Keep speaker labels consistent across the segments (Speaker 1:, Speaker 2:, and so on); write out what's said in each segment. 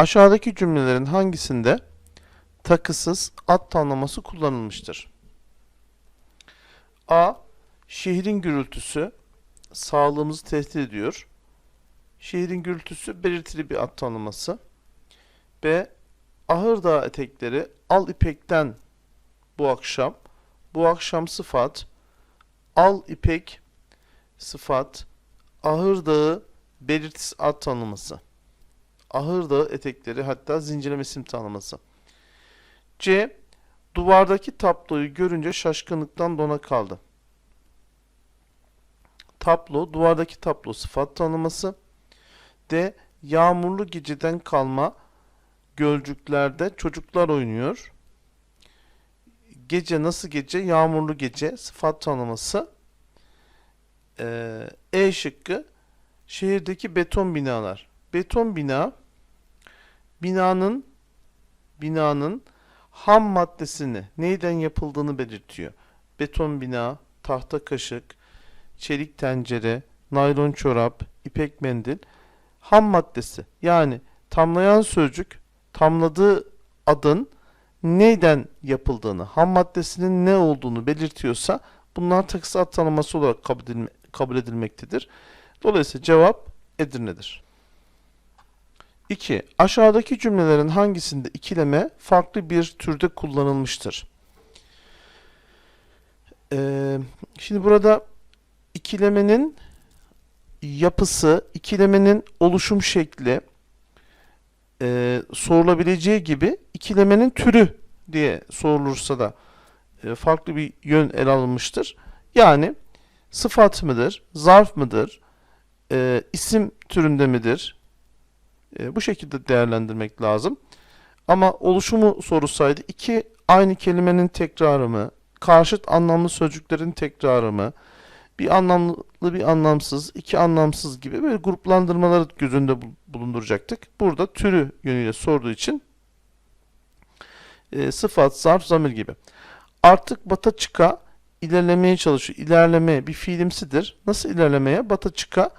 Speaker 1: Aşağıdaki cümlelerin hangisinde takısız ad tanımlaması kullanılmıştır? A. Şehrin gürültüsü sağlığımızı tehdit ediyor. Şehrin gürültüsü belirtili bir ad tanımlaması. B. Ahırdağ etekleri al ipekten bu akşam. Bu akşam sıfat. Al ipek sıfat. Ahırdağı belirtisiz ad tanımlaması. Ahırdağı etekleri hatta zincirleme isim tanımlaması. C. Duvardaki tabloyu görünce şaşkınlıktan dona kaldı. Tablo, duvardaki tablo sıfat tanımlaması. D. Yağmurlu geceden kalma gölcüklerde çocuklar oynuyor. Gece nasıl gece? Yağmurlu gece sıfat tanımlaması. Ee, E şıkkı şehirdeki beton binalar. Beton bina binanın binanın ham maddesini neyden yapıldığını belirtiyor. Beton bina, tahta kaşık, çelik tencere, naylon çorap, ipek mendil ham maddesi. Yani tamlayan sözcük tamladığı adın neyden yapıldığını, ham maddesinin ne olduğunu belirtiyorsa bunlar takısı ad tanıması olarak kabul, edilme, kabul edilmektedir. Dolayısıyla cevap Edirne'dir. 2. Aşağıdaki cümlelerin hangisinde ikileme farklı bir türde kullanılmıştır? Ee, şimdi burada ikilemenin yapısı, ikilemenin oluşum şekli e, sorulabileceği gibi ikilemenin türü diye sorulursa da e, farklı bir yön ele alınmıştır. Yani sıfat mıdır, zarf mıdır, e, isim türünde midir? E, bu şekilde değerlendirmek lazım. Ama oluşumu sorulsaydı iki aynı kelimenin tekrarı mı, karşıt anlamlı sözcüklerin tekrarı mı, bir anlamlı bir anlamsız, iki anlamsız gibi böyle gruplandırmaları göz önünde bu- bulunduracaktık. Burada türü yönüyle sorduğu için e, sıfat, zarf, zamir gibi. Artık bata çıka ilerlemeye çalışıyor. İlerleme bir fiilimsidir. Nasıl ilerlemeye? Bata çıka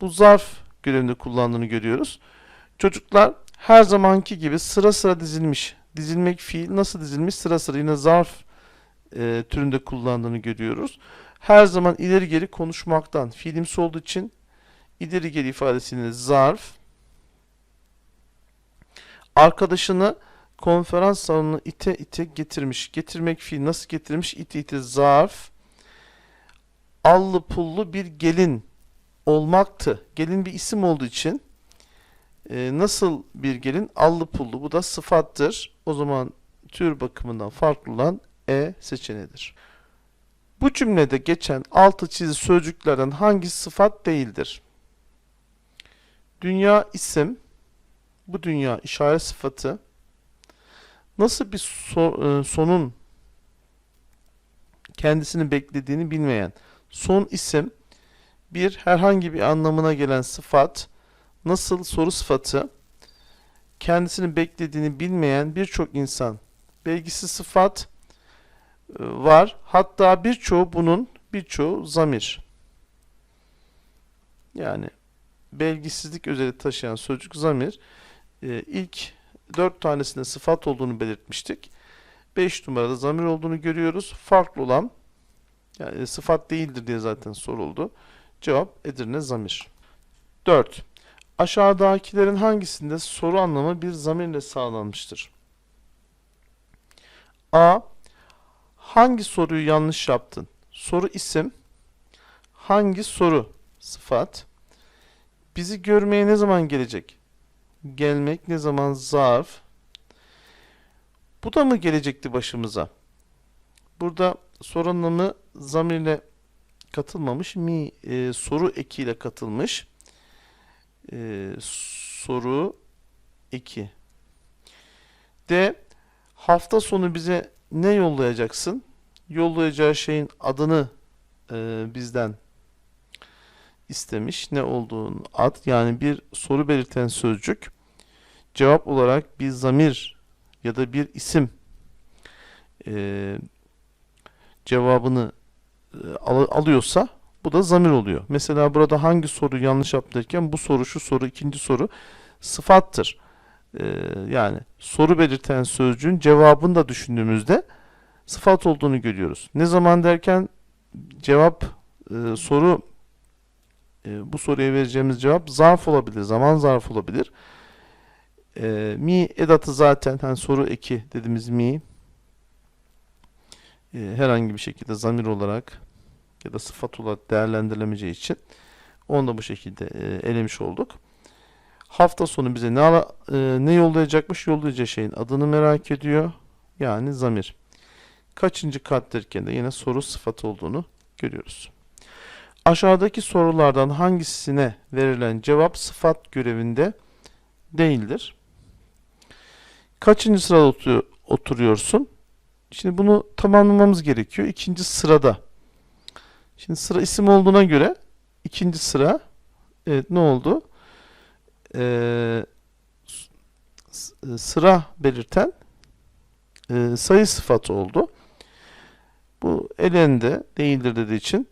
Speaker 1: bu zarf görevinde kullandığını görüyoruz. Çocuklar her zamanki gibi sıra sıra dizilmiş. Dizilmek fiil nasıl dizilmiş? Sıra sıra yine zarf e, türünde kullandığını görüyoruz. Her zaman ileri geri konuşmaktan fiilimsi olduğu için ileri geri ifadesini zarf arkadaşını konferans salonuna ite ite getirmiş. Getirmek fiil nasıl getirmiş? İte ite zarf allı pullu bir gelin olmaktı. Gelin bir isim olduğu için e, nasıl bir gelin? Allı pullu. Bu da sıfattır. O zaman tür bakımından farklı olan E seçeneğidir. Bu cümlede geçen altı çizili sözcüklerden hangisi sıfat değildir? Dünya isim, bu dünya işaret sıfatı, nasıl bir so- e, sonun kendisini beklediğini bilmeyen son isim, bir herhangi bir anlamına gelen sıfat, nasıl soru sıfatı, kendisini beklediğini bilmeyen birçok insan, belgisiz sıfat, e, var. Hatta birçoğu bunun birçoğu zamir. Yani belgisizlik özelliği taşıyan sözcük zamir. E, ilk dört tanesinde sıfat olduğunu belirtmiştik. 5 numarada zamir olduğunu görüyoruz. Farklı olan yani sıfat değildir diye zaten soruldu. Cevap Edirne zamir. 4. Aşağıdakilerin hangisinde soru anlamı bir zamirle sağlanmıştır? A. Hangi soruyu yanlış yaptın? Soru isim. Hangi soru? Sıfat. Bizi görmeye ne zaman gelecek? Gelmek ne zaman? Zarf. Bu da mı gelecekti başımıza? Burada soru anlamı zamirle katılmamış. Mi e, soru ekiyle katılmış. E, soru eki. D. Hafta sonu bize ne yollayacaksın? Yollayacağı şeyin adını e, bizden istemiş. Ne olduğunu ad yani bir soru belirten sözcük cevap olarak bir zamir ya da bir isim e, cevabını al- alıyorsa bu da zamir oluyor. Mesela burada hangi soru yanlış yaptı derken bu soru şu soru ikinci soru sıfattır. e, yani soru belirten sözcüğün cevabını da düşündüğümüzde sıfat olduğunu görüyoruz. Ne zaman derken cevap e, soru e, bu soruya vereceğimiz cevap zarf olabilir, zaman zarf olabilir. E, mi edatı zaten hani soru eki dediğimiz mi e, herhangi bir şekilde zamir olarak ya da sıfat olarak değerlendirilemeyeceği için onu da bu şekilde e, elemiş olduk. Hafta sonu bize ne ala- e, ne yollayacakmış? Yollayacağı şeyin adını merak ediyor. Yani zamir. Kaçıncı kat derken de yine soru sıfatı olduğunu görüyoruz. Aşağıdaki sorulardan hangisine verilen cevap sıfat görevinde değildir? Kaçıncı sırada otu- oturuyorsun? Şimdi bunu tamamlamamız gerekiyor. İkinci sırada. Şimdi sıra isim olduğuna göre ikinci sıra evet ne oldu? Ee, s- sıra belirten e, sayı sıfatı oldu. Bu elende değildir dediği için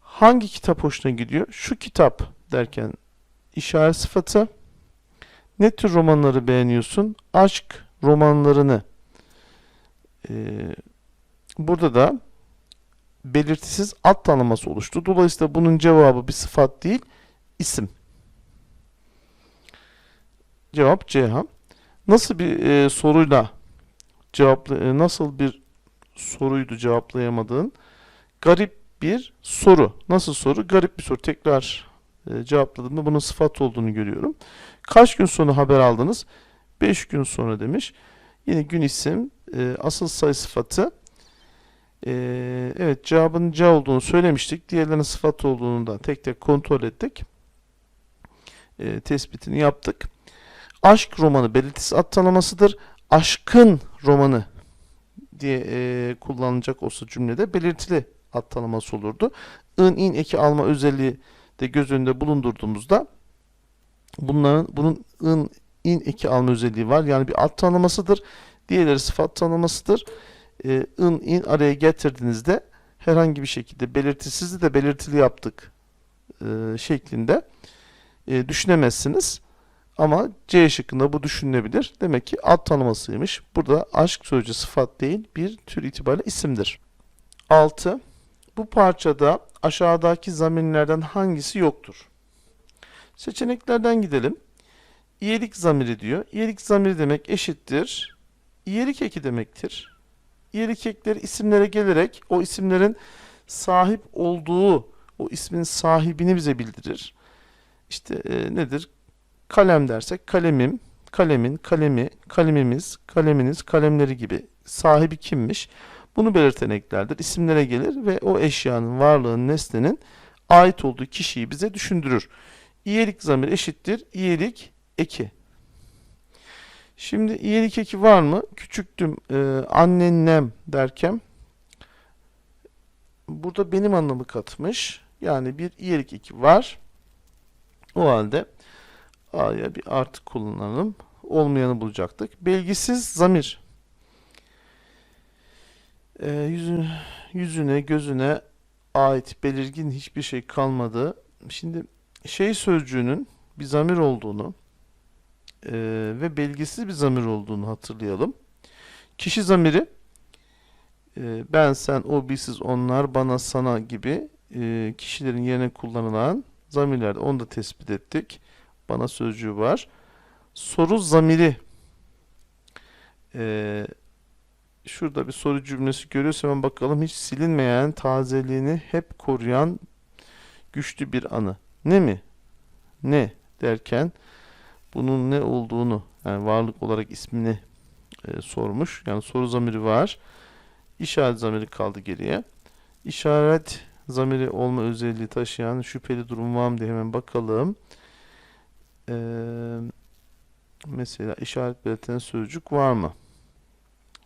Speaker 1: hangi kitap hoşuna gidiyor? Şu kitap derken işaret sıfatı. Ne tür romanları beğeniyorsun? Aşk romanlarını. Ee, burada da belirtisiz ad tanıması oluştu. Dolayısıyla bunun cevabı bir sıfat değil, isim. Cevap Ceyhan. Nasıl bir e, soruyla cevapla e, nasıl bir soruydu cevaplayamadığın garip bir soru. Nasıl soru? Garip bir soru. Tekrar e, cevapladığımda bunun sıfat olduğunu görüyorum. Kaç gün sonra haber aldınız? 5 gün sonra demiş. Yine gün isim, e, asıl sayı sıfatı. E, evet cevabın C olduğunu söylemiştik. Diğerlerinin sıfat olduğunu da tek tek kontrol ettik. E, tespitini yaptık. Aşk romanı belirtisi ad tanımasıdır. Aşkın romanı diye e, kullanılacak olsa cümlede belirtili ad olurdu. ın, in, eki alma özelliği de göz önünde bulundurduğumuzda bunların bunun ın, in, eki alma özelliği var. Yani bir ad tanımasıdır. Diğerleri sıfat tanımasıdır. E, ın, in araya getirdiğinizde herhangi bir şekilde belirtisizi de belirtili yaptık e, şeklinde e, düşünemezsiniz. Ama C şıkkında bu düşünülebilir. Demek ki ad tanımasıymış. Burada aşk sözcüğü sıfat değil bir tür itibariyle isimdir. 6. Bu parçada aşağıdaki zamirlerden hangisi yoktur? Seçeneklerden gidelim. İyelik zamiri diyor. İyelik zamiri demek eşittir. İyelik eki demektir. İyelik ekleri isimlere gelerek o isimlerin sahip olduğu o ismin sahibini bize bildirir. İşte e, nedir? Kalem dersek kalemim, kalemin, kalemi, kalemimiz, kaleminiz, kalemleri gibi sahibi kimmiş? Bunu belirten eklerdir. İsimlere gelir ve o eşyanın, varlığın, nesnenin ait olduğu kişiyi bize düşündürür. İyelik zamir eşittir. İyelik eki. Şimdi iyelik eki var mı? Küçüktüm, e, anneannem derken burada benim anlamı katmış. Yani bir iyelik eki var. O halde A'ya bir artı kullanalım. Olmayanı bulacaktık. Belgisiz zamir. Ee, yüzü- yüzüne, gözüne ait belirgin hiçbir şey kalmadı. Şimdi şey sözcüğünün bir zamir olduğunu e, ve belgisiz bir zamir olduğunu hatırlayalım. Kişi zamiri e, ben, sen, o, bizsiz, onlar, bana, sana gibi e, kişilerin yerine kullanılan zamirlerde onu da tespit ettik bana sözcüğü var. Soru zamiri. Ee, şurada bir soru cümlesi görüyorsa hemen bakalım. Hiç silinmeyen, tazeliğini hep koruyan güçlü bir anı. Ne mi? Ne derken bunun ne olduğunu yani varlık olarak ismini e, sormuş. Yani soru zamiri var. İşaret zamiri kaldı geriye. İşaret zamiri olma özelliği taşıyan şüpheli durum var mı diye hemen bakalım. Ee, mesela işaret belirten sözcük var mı?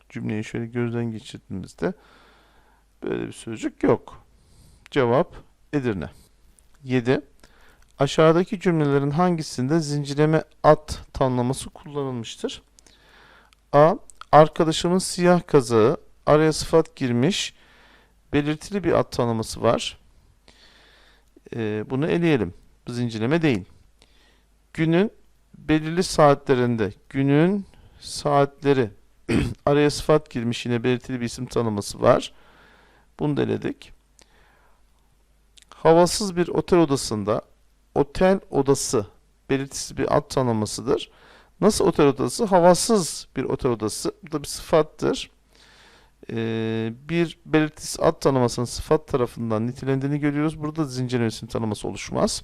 Speaker 1: Cümleyi şöyle gözden geçirdiğimizde böyle bir sözcük yok. Cevap Edirne. 7. Aşağıdaki cümlelerin hangisinde zincirleme at tanımlaması kullanılmıştır? A. Arkadaşımın siyah kazağı araya sıfat girmiş belirtili bir at tanımlaması var. Ee, bunu eleyelim. Bu zincirleme değil. Günün belirli saatlerinde günün saatleri araya sıfat girmiş yine belirtili bir isim tanıması var. Bunu da eledik. Havasız bir otel odasında otel odası belirtisi bir ad tanımasıdır. Nasıl otel odası? Havasız bir otel odası. Bu da bir sıfattır. Ee, bir belirtisi ad tanımasının sıfat tarafından nitelendiğini görüyoruz. Burada zincirleme isim tanıması oluşmaz.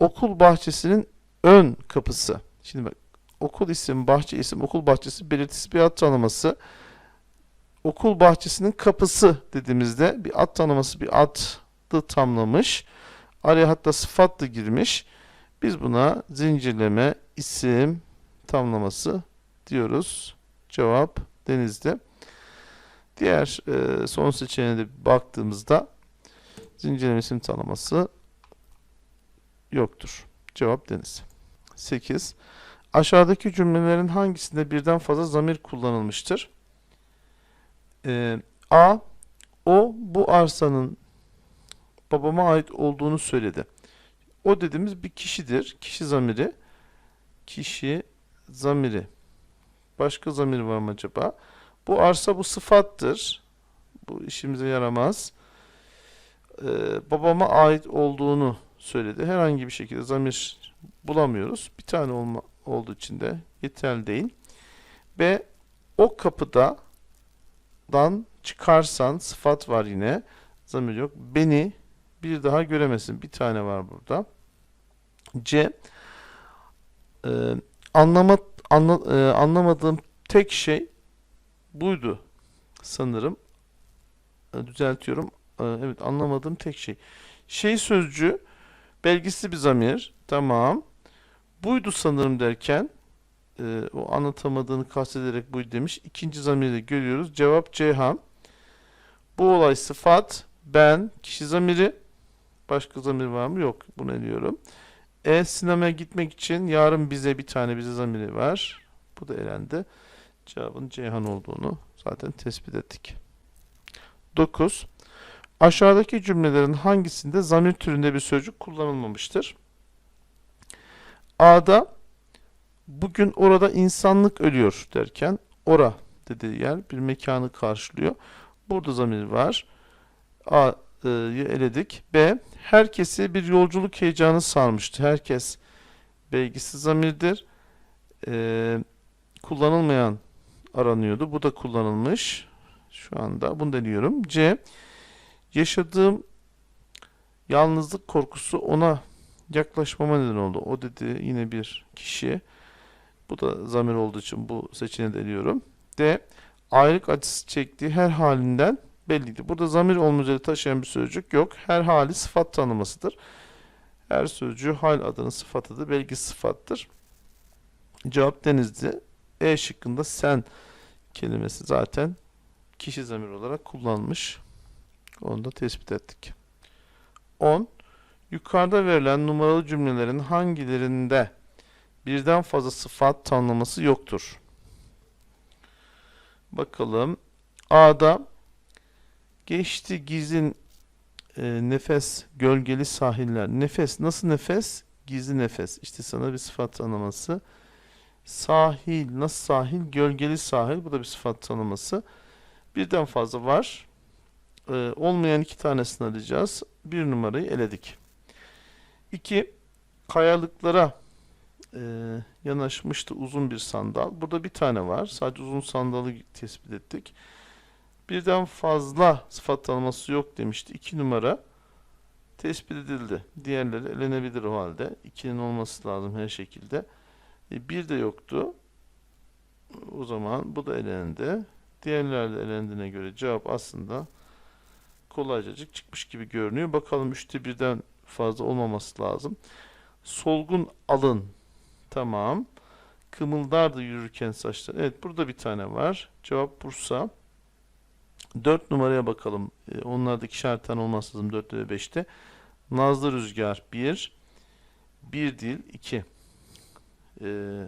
Speaker 1: Okul bahçesinin ön kapısı. Şimdi bak okul isim, bahçe isim, okul bahçesi belirtisi bir ad tanıması. Okul bahçesinin kapısı dediğimizde bir ad tanıması bir adı tamlamış. Araya hatta sıfat da girmiş. Biz buna zincirleme isim tamlaması diyoruz. Cevap denizde. Diğer e, son seçeneğe de baktığımızda zincirleme isim tanıması yoktur. Cevap deniz. 8. Aşağıdaki cümlelerin hangisinde birden fazla zamir kullanılmıştır? Ee, A. O bu arsanın babama ait olduğunu söyledi. O dediğimiz bir kişidir. Kişi zamiri. Kişi zamiri. Başka zamir var mı acaba? Bu arsa bu sıfattır. Bu işimize yaramaz. Ee, babama ait olduğunu söyledi. Herhangi bir şekilde zamir bulamıyoruz. Bir tane olma, olduğu için de yeterli değil. B. O kapıda dan çıkarsan sıfat var yine. Zamir yok. Beni bir daha göremezsin. Bir tane var burada. C. E, anlama, anla, e, anlamadığım tek şey buydu sanırım. E, düzeltiyorum. E, evet anlamadığım tek şey. Şey sözcüğü belgisi bir zamir. Tamam. Buydu sanırım derken e, o anlatamadığını kastederek buydu demiş. İkinci zamiri görüyoruz. Cevap Ceyhan. Bu olay sıfat. Ben kişi zamiri. Başka zamir var mı? Yok. Bunu eliyorum. E sinemaya gitmek için yarın bize bir tane bize zamiri var. Bu da elendi. Cevabın Ceyhan olduğunu zaten tespit ettik. 9. Aşağıdaki cümlelerin hangisinde zamir türünde bir sözcük kullanılmamıştır? A'da bugün orada insanlık ölüyor derken ora dediği yer bir mekanı karşılıyor. Burada zamir var. A'yı eledik. B. Herkesi bir yolculuk heyecanı sarmıştı. Herkes belgisiz zamirdir. Ee, kullanılmayan aranıyordu. Bu da kullanılmış. Şu anda bunu deniyorum. C. Yaşadığım yalnızlık korkusu ona yaklaşmama neden oldu. O dedi yine bir kişi. Bu da zamir olduğu için bu seçeneği de eliyorum. D. Ayrılık acısı çektiği her halinden belliydi. Burada zamir olmayacak taşıyan bir sözcük yok. Her hali sıfat tanımasıdır. Her sözcüğü hal adının sıfatıdır. Belki sıfattır. Cevap denizdi. E şıkkında sen kelimesi zaten kişi zamir olarak kullanılmış. Onu da tespit ettik. 10. Yukarıda verilen numaralı cümlelerin hangilerinde birden fazla sıfat tanımlaması yoktur? Bakalım. A'da geçti gizin e, nefes gölgeli sahiller. Nefes nasıl nefes? Gizli nefes. İşte sana bir sıfat tanımlaması. Sahil nasıl sahil? Gölgeli sahil. Bu da bir sıfat tanımlaması. Birden fazla var. Ee, olmayan iki tanesini alacağız. Bir numarayı eledik. 2. Kayalıklara e, yanaşmıştı uzun bir sandal. Burada bir tane var. Sadece uzun sandalı tespit ettik. Birden fazla sıfat tanıması yok demişti. 2 numara tespit edildi. Diğerleri elenebilir o halde. 2'nin olması lazım her şekilde. E, bir de yoktu. O zaman bu da elendi. Diğerler de elendiğine göre cevap aslında kolaycacık çıkmış gibi görünüyor. Bakalım üçte birden fazla olmaması lazım. Solgun alın. Tamam. Kımıldardı yürürken saçlar. Evet burada bir tane var. Cevap Bursa. 4 numaraya bakalım. Ee, onlardaki ikişer tane olması lazım 4'te ve 5'te. Nazlı Rüzgar 1. 1 değil 2. Ee,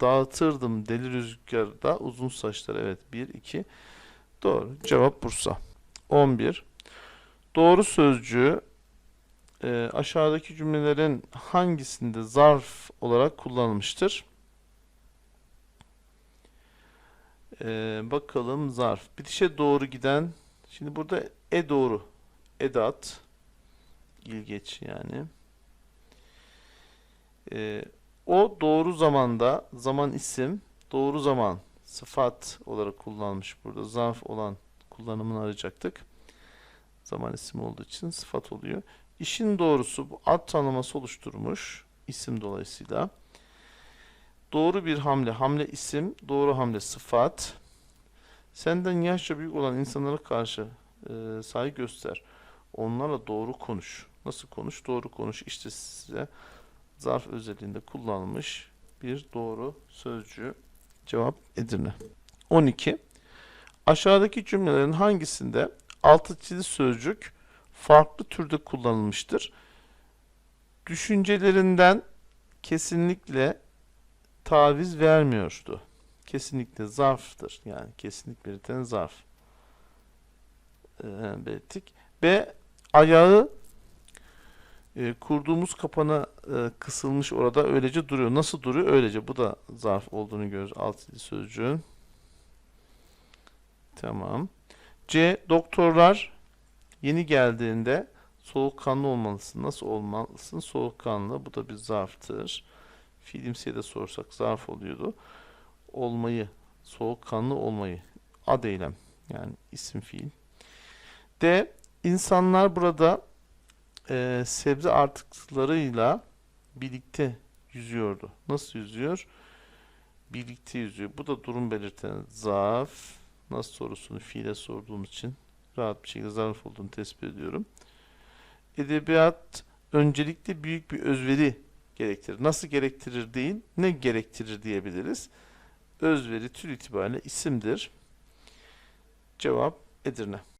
Speaker 1: dağıtırdım deli rüzgarda uzun saçlar. Evet 1 2. Doğru. Cevap Bursa. 11. Doğru sözcüğü e, aşağıdaki cümlelerin hangisinde zarf olarak kullanılmıştır? E, bakalım zarf. Bitişe doğru giden. Şimdi burada e doğru. Edat. İlgeç yani. E, o doğru zamanda zaman isim, doğru zaman sıfat olarak kullanılmış burada. Zarf olan kullanımını arayacaktık. Zaman isim olduğu için sıfat oluyor. İşin doğrusu bu ad tanıması oluşturmuş isim dolayısıyla. Doğru bir hamle, hamle isim, doğru hamle sıfat. Senden yaşça büyük olan insanlara karşı e, saygı göster. Onlarla doğru konuş. Nasıl konuş? Doğru konuş. İşte size zarf özelliğinde kullanılmış bir doğru sözcüğü cevap Edirne. 12. Aşağıdaki cümlelerin hangisinde altı çizili sözcük farklı türde kullanılmıştır? Düşüncelerinden kesinlikle taviz vermiyordu. Kesinlikle zarftır. Yani kesinlik belirten zarf. Ee, belirttik. B. Ayağı e, kurduğumuz kapana e, kısılmış orada öylece duruyor. Nasıl duruyor? Öylece. Bu da zarf olduğunu görürüz. Alt sözcüğün. Tamam. C. Doktorlar yeni geldiğinde soğukkanlı olmalısın. Nasıl olmalısın? Soğukkanlı. Bu da bir zarftır. Fiilimsiye de sorsak zarf oluyordu. Olmayı, soğukkanlı olmayı. Ad eylem. Yani isim fiil. D. İnsanlar burada e, sebze artıklarıyla birlikte yüzüyordu. Nasıl yüzüyor? Birlikte yüzüyor. Bu da durum belirten zarf. Nasıl sorusunu fiile sorduğum için rahat bir şekilde zarf olduğunu tespit ediyorum. Edebiyat öncelikle büyük bir özveri gerektirir. Nasıl gerektirir değil, ne gerektirir diyebiliriz. Özveri tür itibariyle isimdir. Cevap Edirne.